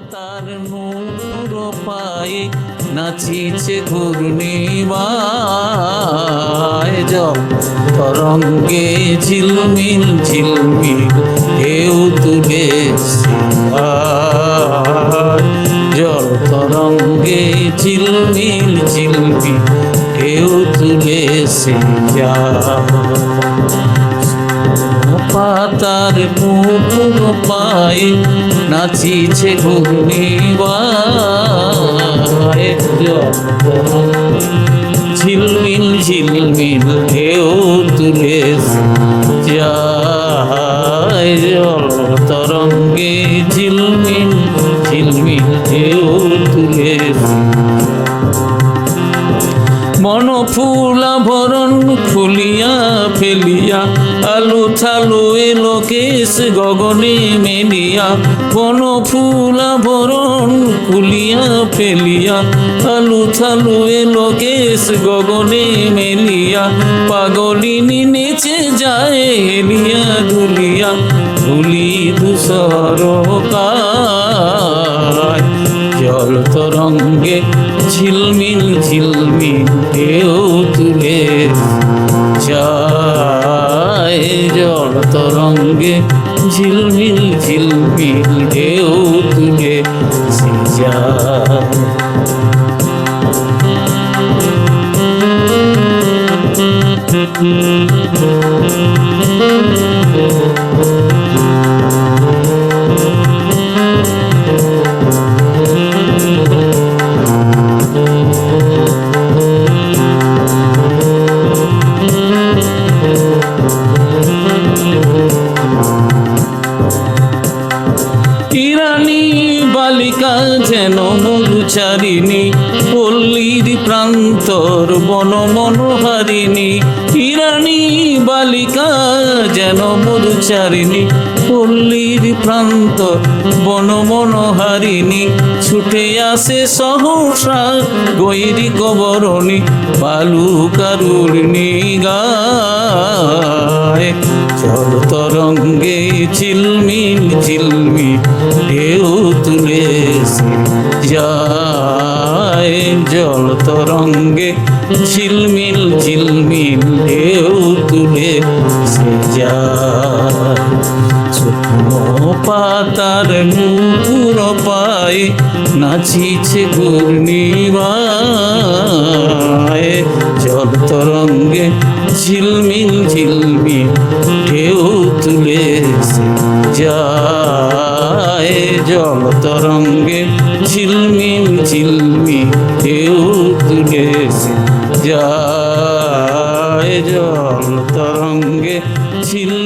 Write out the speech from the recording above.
পাতার নূর পায়ে নাচিছে ঘূর্ণিমায় জল তরঙ্গে ঝিলমিল ঝিলমিল ঢেউ তুলে জল তরঙ্গে ঝিলমিল ঝিলমিল ঢেউ তুলে পাতার পুকুর পায়ে নাচিছে ঘূর্ণিবায় ঝিলমিল ঝিলমিল ঢেউ তুলে জল তরঙ্গে ঝিলমিল ঝিলমিল ঢেউ তুলে মন ফুলা ভরণ খুলিয়া ফেলিয়া আলু থালু এলো কেশ গগনে মেলিয়া, বন ফুলা ভরণ খুলিয়া ফেলিয়া। আলু থালু এলো কেশ গগনে মেলিয়া পাগলিনী নেচে যায় হেলিয়া দুলিয়া ধুলি কায়, জল তরঙ্গে ঝিলমিল ঝিলমিল ঢেউ তরঙ্গে ঝিলমিল ঝিলমিল ঢেউ তুলে সে যায় ইরানি বালিকা যেন মধুচারিণী, পল্লীর প্রান্তর বন মনোহারিণী। ইরানি বালিকা যেন মধুচারিণী, পল্লীর প্রান্ত বন মনোহারিণী। ছুটে আসে সহসা গৈরি কবরণী বালুকারুর্ণী গায় জল তরঙ্গে ঝিলমিল ঝিলমিল যায় জল তরঙ্গে ঝিলমিল ঝিলমিল ঢেউ তুলে সে যায় শুকনো পাতার নুপুর পায়, নাচিছে ঘূর্ণিবায় জল তরঙ্গে ঝিলমিল ঝিলমিল ঢেউ তুলে এসে যায় জল তরঙ্গে ঝিলমিল ঝিলমি ঢেউ যায় জল তরঙ্গে ঝিলমিল